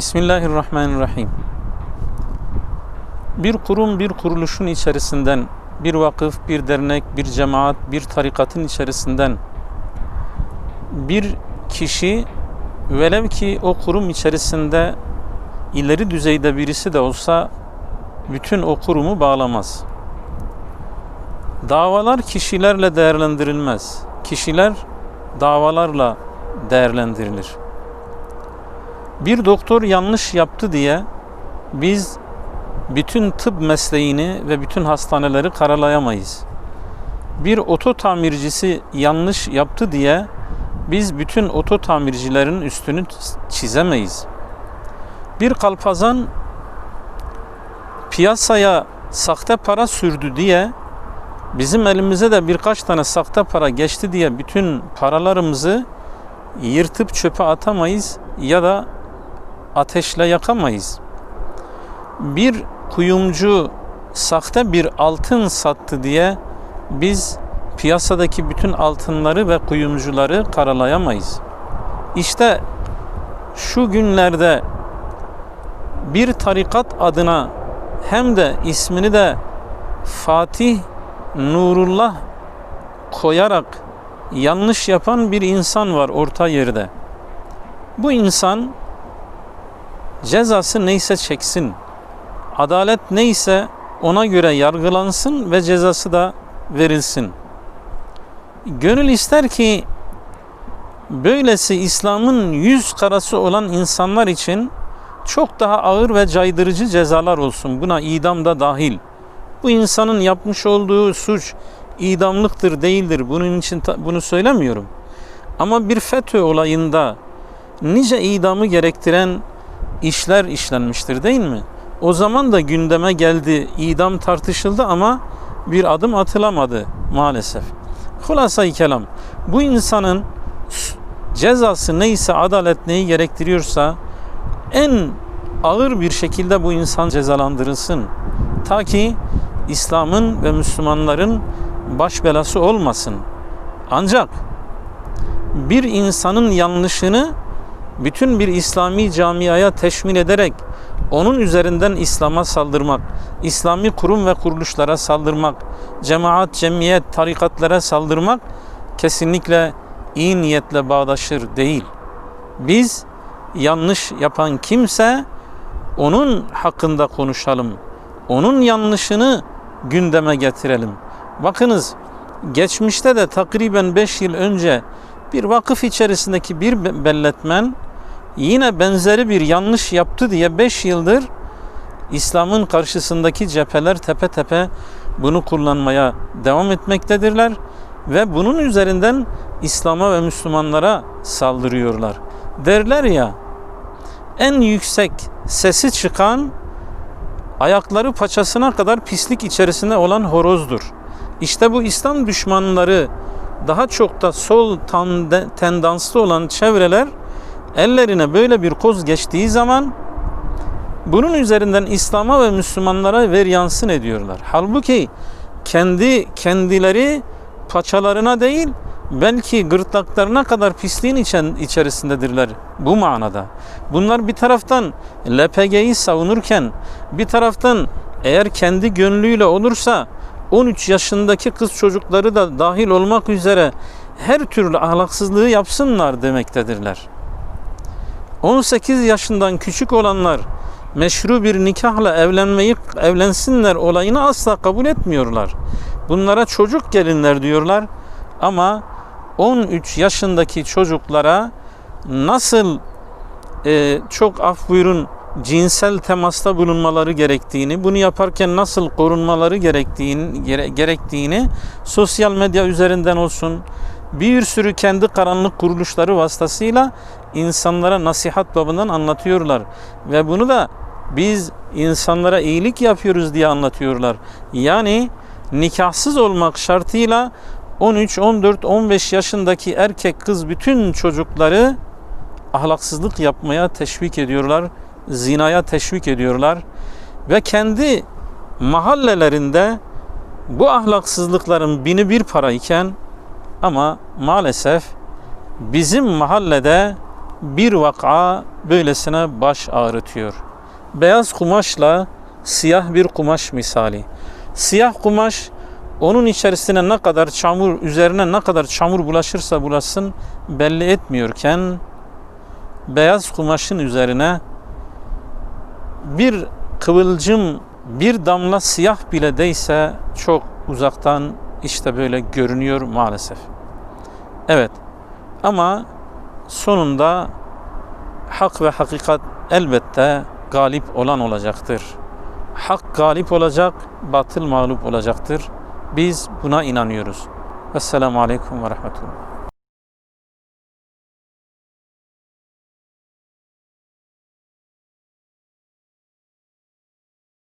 Bismillahirrahmanirrahim. Bir kurum, bir kuruluşun içerisinden, bir vakıf, bir dernek, bir cemaat, bir tarikatın içerisinden bir kişi velev ki o kurum içerisinde ileri düzeyde birisi de olsa bütün o kurumu bağlamaz. Davalar kişilerle değerlendirilmez. Kişiler davalarla değerlendirilir. Bir doktor yanlış yaptı diye biz bütün tıp mesleğini ve bütün hastaneleri karalayamayız. Bir oto tamircisi yanlış yaptı diye biz bütün oto tamircilerin üstünü çizemeyiz. Bir kalpazan piyasaya sahte para sürdü diye bizim elimize de birkaç tane sahte para geçti diye bütün paralarımızı yırtıp çöpe atamayız ya da ateşle yakamayız. Bir kuyumcu sahte bir altın sattı diye biz piyasadaki bütün altınları ve kuyumcuları karalayamayız. İşte şu günlerde bir tarikat adına hem de ismini de Fatih Nurullah koyarak yanlış yapan bir insan var orta yerde. Bu insan cezası neyse çeksin. Adalet neyse ona göre yargılansın ve cezası da verilsin. Gönül ister ki böylesi İslam'ın yüz karası olan insanlar için çok daha ağır ve caydırıcı cezalar olsun. Buna idam da dahil. Bu insanın yapmış olduğu suç idamlıktır değildir. Bunun için bunu söylemiyorum. Ama bir FETÖ olayında nice idamı gerektiren işler işlenmiştir değil mi? O zaman da gündeme geldi, idam tartışıldı ama bir adım atılamadı maalesef. Hulasa-i kelam, bu insanın cezası neyse, adalet neyi gerektiriyorsa en ağır bir şekilde bu insan cezalandırılsın. Ta ki İslam'ın ve Müslümanların baş belası olmasın. Ancak bir insanın yanlışını bütün bir İslami camiaya teşmil ederek onun üzerinden İslam'a saldırmak, İslami kurum ve kuruluşlara saldırmak, cemaat, cemiyet, tarikatlara saldırmak kesinlikle iyi niyetle bağdaşır değil. Biz yanlış yapan kimse onun hakkında konuşalım. Onun yanlışını gündeme getirelim. Bakınız geçmişte de takriben 5 yıl önce bir vakıf içerisindeki bir belletmen yine benzeri bir yanlış yaptı diye 5 yıldır İslam'ın karşısındaki cepheler tepe tepe bunu kullanmaya devam etmektedirler ve bunun üzerinden İslam'a ve Müslümanlara saldırıyorlar. Derler ya en yüksek sesi çıkan ayakları paçasına kadar pislik içerisinde olan horozdur. İşte bu İslam düşmanları daha çok da sol tendanslı olan çevreler ellerine böyle bir koz geçtiği zaman bunun üzerinden İslam'a ve Müslümanlara ver yansın ediyorlar. Halbuki kendi kendileri paçalarına değil belki gırtlaklarına kadar pisliğin içen, içerisindedirler bu manada. Bunlar bir taraftan LPG'yi savunurken bir taraftan eğer kendi gönlüyle olursa 13 yaşındaki kız çocukları da dahil olmak üzere her türlü ahlaksızlığı yapsınlar demektedirler. 18 yaşından küçük olanlar meşru bir nikahla evlenmeyi evlensinler olayını asla kabul etmiyorlar. Bunlara çocuk gelinler diyorlar ama 13 yaşındaki çocuklara nasıl e, çok af buyurun cinsel temasta bulunmaları gerektiğini, bunu yaparken nasıl korunmaları gerektiğini, gere, gerektiğini sosyal medya üzerinden olsun, bir sürü kendi karanlık kuruluşları vasıtasıyla insanlara nasihat babından anlatıyorlar. Ve bunu da biz insanlara iyilik yapıyoruz diye anlatıyorlar. Yani nikahsız olmak şartıyla 13, 14, 15 yaşındaki erkek kız bütün çocukları ahlaksızlık yapmaya teşvik ediyorlar. Zinaya teşvik ediyorlar. Ve kendi mahallelerinde bu ahlaksızlıkların bini bir para iken ama maalesef bizim mahallede bir vaka böylesine baş ağrıtıyor. Beyaz kumaşla siyah bir kumaş misali. Siyah kumaş onun içerisine ne kadar çamur, üzerine ne kadar çamur bulaşırsa bulaşsın belli etmiyorken beyaz kumaşın üzerine bir kıvılcım, bir damla siyah bile değse çok uzaktan işte böyle görünüyor maalesef. Evet ama sonunda hak ve hakikat elbette galip olan olacaktır. Hak galip olacak, batıl mağlup olacaktır. Biz buna inanıyoruz. Esselamu Aleyküm ve Rahmetullah.